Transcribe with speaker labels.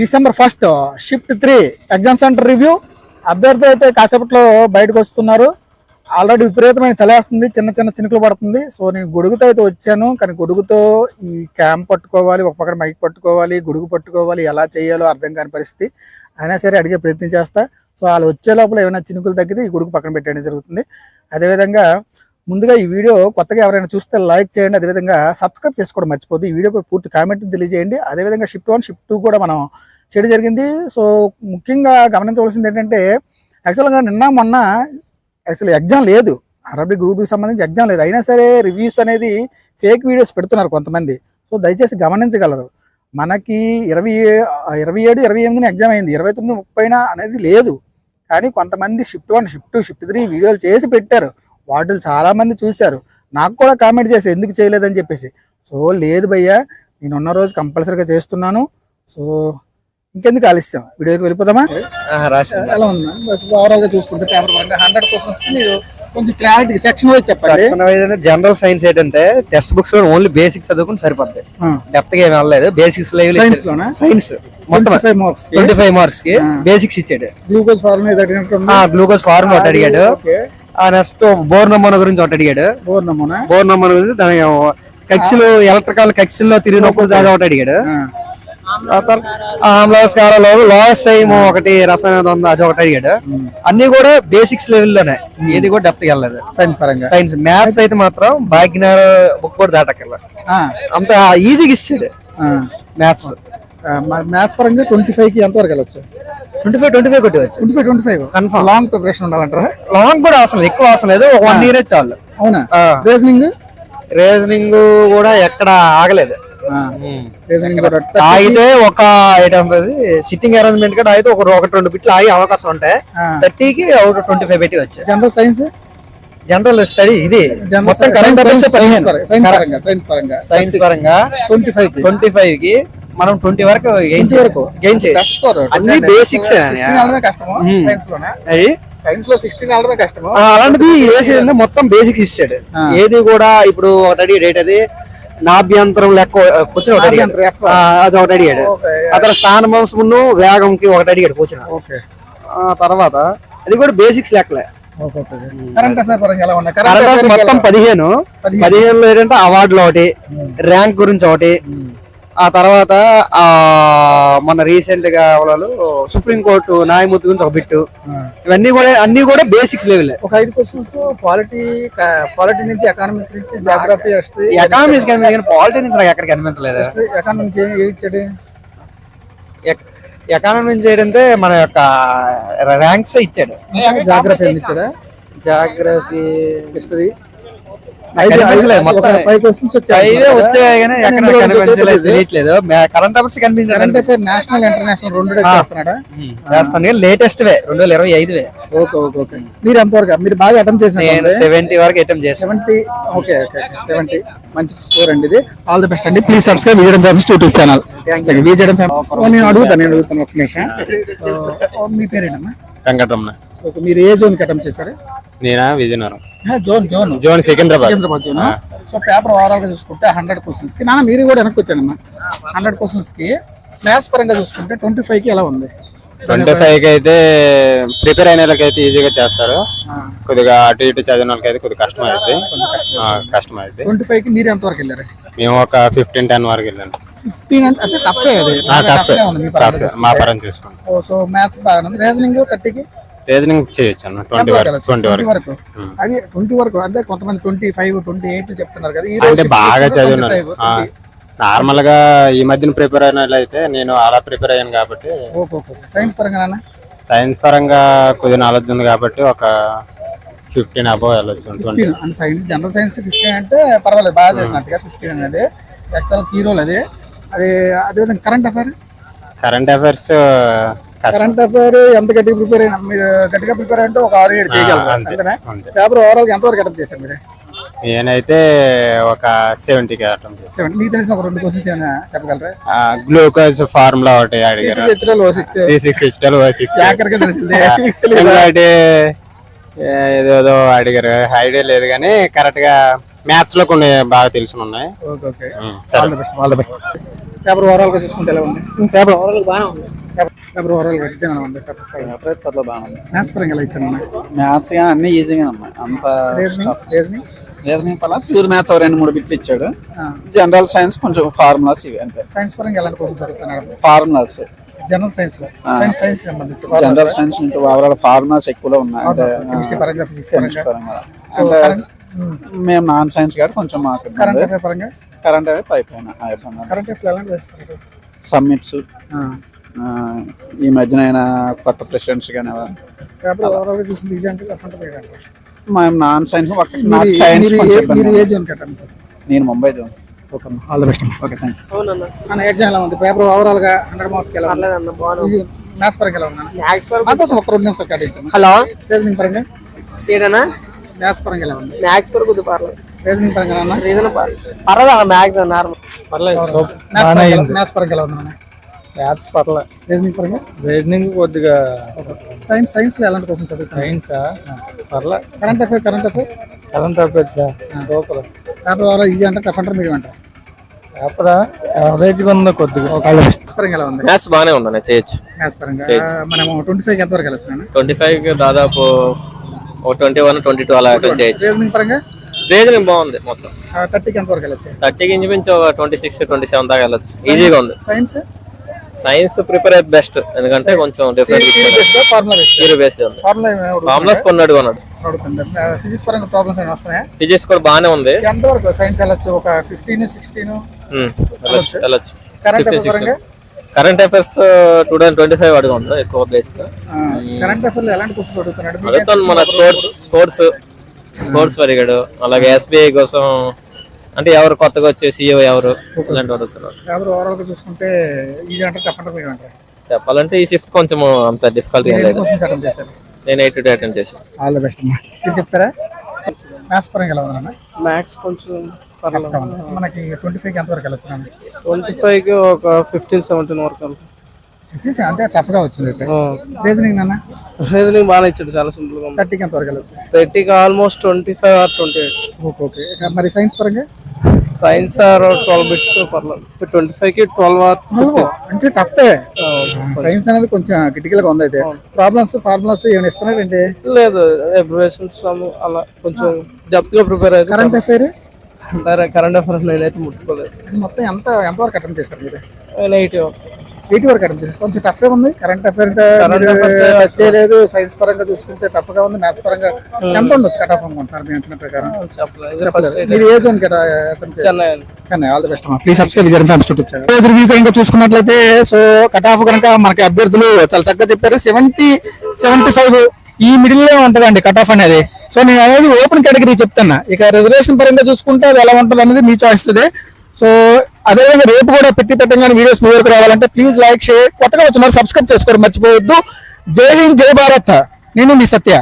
Speaker 1: December first shift three exam centre review. అభ్యర్థులు అయితే కాసేపట్లో బయటకు వస్తున్నారు. ఆల్రెడీ విపరీతమైన చలేస్తుంది చిన్న చిన్న చినుకులు పడుతుంది. సో నేను గొడుగుతో అయితే వచ్చాను. కానీ గొడుగుతో ఈ క్యాంప్ పట్టుకోవాలి ఒక పక్కన మైక్ పట్టుకోవాలి గొడుగు పట్టుకోవాలి ఎలా చేయాలో అర్థం కాని పరిస్థితి. అయినా సరే అడిగే ప్రయత్నం చేస్తా. సో వాళ్ళు వచ్చే లోపల ఏమైనా చినుకులు తగ్గితే ఈ గొడుగు పక్కన పెట్టడం జరుగుతుంది. అదేవిధంగా ముందుగా ఈ వీడియో కొత్తగా ఎవరైనా చూస్తే లైక్ చేయండి అదేవిధంగా సబ్స్క్రైబ్ చేసుకోవడం మర్చిపోద్దు ఈ వీడియోపై పూర్తి కామెంట్ తెలియజేయండి. అదేవిధంగా షిఫ్ట్ వన్ షిఫ్ట్ టూ కూడా మనం చేయడం జరిగింది. సో ముఖ్యంగా గమనించవలసింది ఏంటంటే యాక్చువల్గా నిన్న మొన్న అసలు ఎగ్జామ్ లేదు. అరబిక్ గ్రూప్కి సంబంధించి ఎగ్జామ్ లేదు. అయినా సరే రివ్యూస్ అనేది ఫేక్ వీడియోస్ పెడుతున్నారు కొంతమంది. సో దయచేసి గమనించగలరు. మనకి ఇరవై ఇరవై ఏడు ఇరవై ఎనిమిదిని ఎగ్జామ్ అయింది. ఇరవై తొమ్మిది ముప్పైన అనేది లేదు. కానీ కొంతమంది shift one shift two shift three వీడియోలు చేసి పెట్టారు. వాటిని చాలా మంది చూశారు. నాకు కూడా కామెంట్ చేసి ఎందుకు చేయలేదని చెప్పేసి. సో లేదు భయ్యా నేను ఉన్న రోజు కంపల్సరీగా చేస్తున్నాను. సో ఇంకెందుకు ఆలస్యం? వీడియోకి వెళ్ళిపోదామా? ఎలా ఉందా ఓవరాల్గా చూసుకుంటే పేపర్ పరంగా హండ్రెడ్ క్వశ్చన్స్ మీరు కొంచెం క్లారిటీ సెక్షన్ వైజ్ చెప్పండి.
Speaker 2: జనరల్ సైన్స్ ఏంటంటే టెక్స్ట్ బుక్స్లో ఓన్లీ బేసిక్స్ చదువుకుని సరిపోద్ది. డెప్త్గా ఏం వెళ్ళలేదు. బేసిక్స్
Speaker 1: సైన్స్ లోనా?
Speaker 2: సైన్స్ మొత్తం
Speaker 1: ఫైవ్ మార్క్స్
Speaker 2: ట్వంటీ ఫైవ్ మార్క్స్కి బేసిక్స్ ఇచ్చాడు.
Speaker 1: గ్లూకోజ్
Speaker 2: ఆ గ్లూకోజ్ ఫార్మ్ ఒకటి అడిగాడు. నెక్స్ట్ బోర్ నమూనా గురించి ఒకటి అడిగాడు.
Speaker 1: బోర్ నమూనా
Speaker 2: బోర్ నమూనా గురించి దాని కక్సిలు ఎలక్ట్రికల్ కక్సిల్లో తిరిగినప్పుడు దాని ఒకటి అడిగాడు. ఆ. తర్వాత? ఆమ్లస్కారాలు లాస్ టైమ్ ఒకటి రసాయన ఉంది అది ఒకటి అడిగాడు. అన్ని కూడా బేసిక్స్ లెవెల్లోనే. ఏది కూడా డెప్త్ వెళ్ళలేదు.
Speaker 1: సైన్స్ పరంగా.
Speaker 2: సైన్స్ మ్యాథ్స్ అయితే మాత్రం భాగ్యనగర్ బుక్ కూడా దాటకెళ్ళ
Speaker 1: ఆ,
Speaker 2: అంత ఈజీగా ఇస్తాడు
Speaker 1: ఆ.
Speaker 2: మ్యాథ్స్
Speaker 1: మ్యాథ్స్ పరంగా ట్వంటీ ఫైవ్కి ఎంత వరకు వెళ్ళొచ్చు?
Speaker 2: ట్వంటీ ఫైవ్ ట్వంటీ ఫైవ్ కొట్టి వచ్చు
Speaker 1: twenty five twenty five.
Speaker 2: Confirm.
Speaker 1: Long preparation ఉండాలంటారా?
Speaker 2: Long కూడా అవసరం ఎక్కువ అవసరం లేదు. ఒక వన్ ఇయర్ చాలు.
Speaker 1: అవునా? రీజనింగ్
Speaker 2: రీజనింగ్ కూడా ఎక్కడ ఆగలేదు. ఆగితే ఒక ఐటమ్ సిట్టింగ్ అరేంజ్మెంట్ కూడా అయితే ఒక ఒకటి రెండు బిట్లు ఆగే అవకాశం ఉంటాయి థర్టీకి ఒక ట్వంటీ ఫైవ్ పెట్టి వచ్చాయి.
Speaker 1: జనరల్ సైన్స్
Speaker 2: జనరల్ స్టడీ ఇది. మొత్తం కరెంట్ అఫైర్స్ పదిహేను
Speaker 1: సైన్స్ పరంగా. సైన్స్ పరంగా
Speaker 2: సైన్స్ పరంగా.
Speaker 1: ట్వంటీ ఫైవ్కి.
Speaker 2: ట్వంటీ ఫైవ్కి మనం ట్వంటీ వరకు గెయిన్
Speaker 1: వరకు?
Speaker 2: గెయిన్
Speaker 1: స్కోర్
Speaker 2: అన్ని బేసిక్స్
Speaker 1: కష్టము. సైన్స్లోనే?
Speaker 2: అది?
Speaker 1: సైన్స్లో సిక్స్టీన్ వెళ్ళడమే కష్టము.
Speaker 2: అలాంటిది వేసి మొత్తం బేసిక్స్ ఇచ్చాడు. ఏది కూడా ఇప్పుడు ఒకటి అడిగాడు ఏంటది నాభ్యంతరం లెక్క కూర్చొని ఒకటి అడిగాడు. అది ఒకటి అడిగాడు. అతను స్థానవంశమును వేగంకి ఒకటి అడిగాడు కూర్చుని. తర్వాత అది కూడా బేసిక్స్ లెక్కలే. మొత్తం పదిహేను.
Speaker 1: పదిహేను.
Speaker 2: పదిహేనులో ఏంటంటే అవార్డులు ఒకటి ర్యాంక్ గురించి ఒకటి ఆ తర్వాత ఆ మన రీసెంట్గా వాళ్ళు సుప్రీంకోర్టు న్యాయమూర్తి గురించి ఒక బిట్టు. ఇవన్నీ కూడా అన్ని కూడా బేసిక్స్ లెవెల్
Speaker 1: ఒక ఐదు క్వశ్చన్స్ పాలిటీ పాలిటీ నుంచి ఎకానమిక్ నుంచి జాగ్రఫీ హిస్టరీ
Speaker 2: ఎకానమీస్ కానీ పాలిటీ నుంచి నాకు ఎక్కడికి అనిపించలేదు
Speaker 1: ఎకానమీ నుంచి ఏమి ఇచ్చాడు?
Speaker 2: ఎకానమీ నుంచి ఏంటంటే మన యొక్క ర్యాంక్స్ ఇచ్చాడు.
Speaker 1: జాగ్రఫీ ఇచ్చాడా?
Speaker 2: జాగ్రఫీ
Speaker 1: హిస్టరీ
Speaker 2: కనిపించలేదు
Speaker 1: ఫైవ్ క్వశ్చన్స్ వచ్చాయి.
Speaker 2: తెలియట్లేదు. కరెంట్ అఫైర్స్ కనిపించలేదు.
Speaker 1: కరెంట్ అఫైర్ నేషనల్ ఇంటర్నేషనల్ రెండు చేస్తున్నాడా?
Speaker 2: చేస్తాను. లేటెస్ట్ వే రెండు వేల ఇరవై ఐదు వే
Speaker 1: ఓకే ఓకే ఓకే. మీరు ఎంతవరకు మీరు బాగా అటెంప్ట్
Speaker 2: నేను
Speaker 1: చేసిన
Speaker 2: సెవెంటీ వరకు అటెంప్ట్ చేశాను.
Speaker 1: సెవెంటీ ఓకే ఓకే సెవెంటీ మంచి స్కోర్ అండి ఇది. ఆల్ ది బెస్ట్ అండి. Please subscribe Vijayadam family YouTube channel Vijayadam family నేను అడుగుతాను నేను అడుగుతాను ఒక నిమిషం. సో, మీ పేరేనమ్మా
Speaker 3: వెంకటరమణ.
Speaker 1: ఓకే మీరు ఏ జోన్కి అటెంప్ట్ చేశారు?
Speaker 3: నేనా? Vizianagaram.
Speaker 1: Zone zone.
Speaker 3: Zone Secunderabad.
Speaker 1: Secunderabad zone? So paper ఓవరాల్గా చూసుకుంటే హండ్రెడ్ క్వశ్చన్స్కి. నాన్న మీరు కూడా వెనక్కి వచ్చానమ్మా హండ్రెడ్ క్వశ్చన్స్కి. మ్యాథ్స్ పరంగా చూసుకుంటే ట్వంటీ ఫైవ్కి ఎలా ఉంది?
Speaker 3: ట్వంటీ ఫైవ్కి అయితే ప్రిపేర్ అయిన వాళ్ళకి అయితే ఈజీగా చేస్తారు. కొద్దిగా అటు ఇటు చదివిన వాళ్ళకి అయితే కొద్దిగా కష్టం అవుతుంది కష్టం అవుతుంది
Speaker 1: ట్వంటీ ఫైవ్కి మీరు ఎంత వరకు వెళ్ళారు?
Speaker 3: మేము ఒక ఫిఫ్టీన్ టెన్ వరకు వెళ్ళాను.
Speaker 1: ఫిఫ్టీన్ అంటే అదే. తప్పే అది మీ
Speaker 3: పరం చూసుకోండి
Speaker 1: సో మ్యాథ్స్ బాగా రీజనింగ్ థర్టీకి
Speaker 3: రీజనింగ్ చేయొచ్చు అన్న ట్వంటీ వరకు ట్వంటీ వరకు.
Speaker 1: అది ట్వంటీ వరకు అంటే కొంతమంది ట్వంటీ ఫైవ్ ట్వంటీ ఎయిట్ చెప్తున్నారు కదా ఈ
Speaker 3: అంటే
Speaker 1: రోజు
Speaker 3: బాగా
Speaker 1: 25,
Speaker 3: చదివినారు.
Speaker 1: 20.
Speaker 3: నార్మల్గా ఈ మధ్యన ప్రిపేర్ అయిన వాళ్ళు అయితే నేను అలా ప్రిపేర్ అయ్యాను కాబట్టి
Speaker 1: సైన్స్ పరంగా
Speaker 3: సైన్స్ పరంగా కొద్దిగా నాలెడ్జ్ ఉంది కాబట్టి ఒక ఫిఫ్టీన్ అబౌవ్ వెళ్ళొచ్చు
Speaker 1: అంటే సైన్స్ జనరల్ సైన్స్ ఫిఫ్టీన్ అంటే పర్వాలేదు బాగా చేసినట్టుగా ఫిఫ్టీన్ అనేది. ఎక్సల్ హీరోలు అది. అది అదేవిధంగా current affair
Speaker 3: current affairs
Speaker 1: current affair ఎంత గట్టిగా ప్రిపేర్ అయినా మీరు గట్టిగా ప్రిపేర్ అంటే ఒక ఆరు ఏడు చేయగలరు? అంతేనా. పేపర్ ఓవరాల్ ఎంత వరకు అటెంప్ట్ చేశారు మీరు?
Speaker 3: నేనైతే ఒక సెవెంటీకి అటెంప్ట్ చేశాను
Speaker 1: సెవెన్ మీకు తెలిసిన ఒక రెండు క్వశ్చన్స్ ఏమైనా చెప్పగలరా?
Speaker 3: గ్లూకోజ్ ఫార్ములా ఒకటి అడిగారు.
Speaker 1: సిక్స్
Speaker 3: సి సిక్స్ హెచ్టల్ సిక్స్
Speaker 1: జాగ్రత్తగా తెలిసిందే.
Speaker 3: ఇంకోటి ఏదేదో అడిగారు. ఐడియా లేదు కానీ కరెక్ట్గా మ్యాథ్స్లో కొన్ని బాగా తెలిసి ఉన్నాయి
Speaker 1: పేపర్ ఓవరాల్గా చూసుకుంటే ఎలా ఉంది?
Speaker 2: పేపర్ ఓవరాల్ బాగానే ఉంది.
Speaker 1: పేపర్- పేపర్ ఓవరాల్గా ఇచ్చాను ఎలా స్థాయి
Speaker 4: సెపరేట్ పర్లో బాగానే ఉంది.
Speaker 1: మ్యాథ్స్ పరంగా ఎలా ఇచ్చాను
Speaker 4: మ్యాథ్స్ కానీ అన్ని ఈజీగా ఉన్నాయి. అంత
Speaker 1: రీజనింగ్
Speaker 4: పర్లా. ప్యూర్ మ్యాథ్స్ రెండు మూడు బిట్లు ఇచ్చాడు. జనరల్ సైన్స్ కొంచెం ఫార్ములాస్ ఇవి అంతే.
Speaker 1: సైన్స్ పరంగా ఎలాంటి క్వశ్చన్స్ అడుగుతున్నాడు
Speaker 4: ఫార్ములాస్
Speaker 1: జనరల్ సైన్స్లో? సైన్స్ సైన్స్ సంబంధించి
Speaker 4: జనరల్ సైన్స్ నుంచి ఓవరాల్ ఫార్ములాస్ ఎక్కువలో ఉన్నాయి.
Speaker 1: కెమిస్ట్రీ పరంగా ఫిజిక్స్ పరంగా?
Speaker 4: మేము నాన్ సైన్స్ కాబట్టి కొంచెం మాకు
Speaker 1: కరెంట్ అఫేర్ పరంగా?
Speaker 4: కరెంట్ అయిపోయినా అయిపోయినా
Speaker 1: కరెంట్ అఫేర్ ఎలాంటి వేస్తారు
Speaker 4: సమ్మిట్స్ ఈ మధ్యన అయినా కొత్త ప్రెసిడెంట్స్ కానీ. మేము నాన్ సైన్స్ నాకు సైన్స్ నేను Mumbai zone
Speaker 1: okay all the best
Speaker 4: okay thank you
Speaker 1: అన్న ఎగ్జామ్ ఎలా ఉంది? పేపర్ ఓవరాల్గా హండ్రెడ్ మార్క్స్ ఎలా ఉంది? మ్యాథ్స్ పరంగా ఎలా ఉంది మా కోసం ఒక రెండు నిమిషాలు కేటాయించాను
Speaker 5: హలో?
Speaker 1: రీజనింగ్ పరంగా?
Speaker 5: ఏదన్నా?
Speaker 1: మ్యాథ్స్ పరంగా ఎలా ఉంది?
Speaker 5: మ్యాథ్స్ వరకు కొద్దిగా పర్లేదు.
Speaker 1: రీజనింగ్ పరంగా ఎలా ఉంది
Speaker 5: రీజన్ పర్లేదు. అన్న మ్యాథ్స్ నార్మల్
Speaker 1: మ్యాథ్స్ పరంగా ఎలా- మ్యాథ్స్ పరంగా ఎలా ఉంది
Speaker 2: మ్యాథ్స్ పర్లే
Speaker 1: రీజనింగ్ పరంగా?
Speaker 2: రీజనింగ్ కొద్దిగా
Speaker 1: సైన్స్ సైన్స్లో ఎలాంటి క్వశ్చన్స్ అడుగుతారు?
Speaker 2: సైన్స్ పర్లే.
Speaker 1: Current affair current affair
Speaker 2: current affairs super
Speaker 1: paper overall easy అంటే టఫ్ అంటారు మీడియం అంటారు
Speaker 2: పేపర్ యావరేజ్గా ఉంది కొద్దిగా.
Speaker 1: పరంగా ఎలా ఉంది?
Speaker 6: మ్యాథ్స్ బాగానే ఉందన్న చేయొచ్చు.
Speaker 1: మ్యాథ్స్ పరంగా. మనము ట్వంటీ ఫైవ్ ఎంత వరకు వెళ్ళొచ్చు నేను
Speaker 6: ట్వంటీ ఫైవ్ దాదాపు ఒక ట్వంటీ వన్ ట్వంటీ టూ అలా అటెండ్ చేయొచ్చు.
Speaker 1: రీజనింగ్ పరంగా?
Speaker 6: రీజనింగ్ బాగుంది మొత్తం.
Speaker 1: థర్టీకి ఎంత వరకు వెళ్ళొచ్చు?
Speaker 6: థర్టీకి ఇంచుమించు ఒక ట్వంటీ సిక్స్ ట్వంటీ సెవెన్ దాకా వెళ్ళొచ్చు ఈజీగా ఉంది.
Speaker 1: సైన్స్
Speaker 6: సైన్స్ ప్రిపేర్ అయితే బెస్ట్. ఎందుకంటే కొంచెం డిఫరెంట్
Speaker 1: ఫార్ములా
Speaker 6: ఫార్ములాస్ కొన్ని అడుగున్నాడు
Speaker 1: అడుగుతుంది? ఫిజిక్స్ పరంగా ప్రాబ్లమ్స్ ఏమైనా వస్తున్నాయా?
Speaker 6: ఫిజిక్స్ కూడా బాగానే ఉంది.
Speaker 1: ఎంత వరకు సైన్స్ వెళ్ళొచ్చు? ఒక ఫిఫ్టీన్ సిక్స్టీన్
Speaker 6: ఉమ్, వెళ్ళొచ్చు. వెళ్ళొచ్చు.
Speaker 1: Current
Speaker 6: affairs two thousand twenty five అడుగుంది ఎక్కువ
Speaker 1: కరెంట్ అఫేర్లో ఎలాంటి క్వశ్చన్స్ అడుగుతున్నాడు? మీకేం
Speaker 6: అడుగుతాను మన స్పోర్ట్స్ స్పోర్ట్స్ స్పోర్ట్స్ పరిగాడు. అలాగే ఎస్బీఐ కోసం అంటే ఎవరు కొత్తగా వచ్చే సీఈఓ ఎవరు? ఇలాంటి అడుగుతున్నారు.
Speaker 1: పేపర్ ఓవరాల్గా చూసుకుంటే ఈజీ అంటే టఫ్ అంటే మీడియం
Speaker 6: చెప్పాలంటే ఈ షిఫ్ట్ కొంచెం అంత డిఫికల్ట్ ఏం లేదు.
Speaker 1: క్వశ్చన్స్ అటెంప్ట్ చేశారు?
Speaker 6: నేను ఎయిట్ టు అటెండ్ చేశాను.
Speaker 1: ఆల్ ద బెస్ట్ అమ్మా. మీరు చెప్తారా? మ్యాథ్స్ పరంగా ఎలా ఉందన్న?
Speaker 5: మ్యాథ్స్ కొంచెం.
Speaker 1: మనకి ట్వంటీ ఫైవ్ ఎంత వరకు వెళ్ళొచ్చు అన్న?
Speaker 5: ట్వంటీ ఫైవ్కి ఒక ఫిఫ్టీన్ సెవెంటీన్ వరకు
Speaker 1: ఫిఫ్టీ అంటే టఫ్గా వచ్చింది అయితే. రీజనింగ్ నాన్న?
Speaker 5: రీజనింగ్ బాగానే ఇచ్చాడు చాలా సింపుల్గా
Speaker 1: థర్టీకి ఎంత వరకు వెళ్ళొచ్చు?
Speaker 5: థర్టీకి almost twenty five or twenty eight
Speaker 1: okay okay ఇక మరి సైన్స్ పరంగా?
Speaker 5: సైన్స్ ఆర్ ట్వెల్వ్ బిట్స్ పర్లేదు. ట్వంటీ ఫైవ్కి ట్వెల్వ్ ఆర్
Speaker 1: అంటే టఫ్ సైన్స్ అనేది కొంచెం క్రిటికల్గా ఉంది అయితే. ప్రాబ్లమ్స్ ఫార్ములాస్ ఏమైనా ఇస్తున్నారు ఏంటి?
Speaker 5: లేదు ఎబ్రివేషన్స్ అలా కొంచెం డెప్త్గా ప్రిపేర్ అయితే
Speaker 1: కరెంట్ అఫైర్
Speaker 5: కరెంట్ అఫైర్స్ నేనైతే ముట్టుకోలేదు.
Speaker 1: మొత్తం ఎంత ఎంత వరకు అటెంప్ట్ చేశారు మీరు?
Speaker 5: నైట్
Speaker 1: ఎయిటీ వరకు చేశారు కొంచెం టఫ్ ఉంది. కరెంట్ అఫైర్ టచ్ చేయలేదు. సైన్స్ పరంగా చూసుకుంటే టఫ్గా ఉంది. మ్యాథ్స్ పరంగా ఎంత ఉండొచ్చు కట్ ఆఫ్ అనుకుంటున్నారు మీ అంచనా ప్రకారం?
Speaker 5: ఫస్ట్
Speaker 1: మీరు ఏ zone
Speaker 5: Chennai
Speaker 1: Chennai. All the best please subscribe Vijayan fans YouTube channel రోజు రివ్యూ ఇంకా చూసుకున్నట్లయితే సో కట్ ఆఫ్ కనుక మనకి అభ్యర్థులు చాలా చక్కగా చెప్పారు. సెవెంటీ సెవెంటీ ఫైవ్ ఈ మిడిల్లో ఉంటదండి కట్ ఆఫ్ అనేది. సో నేను అనేది ఓపెన్ కేటగిరీ చెప్తున్నా. ఇక రిజర్వేషన్ పరంగా చూసుకుంటే అది ఎలా ఉంటుంది అనేది మీ చాయిస్ సో అదేవిధంగా రేపు కూడా పెట్టి పెట్టగానే వీడియోస్ మీ వరకు రావాలంటే ప్లీజ్ లైక్ షేర్ కొత్తగా వచ్చి మరి సబ్స్క్రైబ్ చేసుకోవడం మర్చిపోవద్దు. జై హింద్ జై భారత్. నేను మీ సత్య.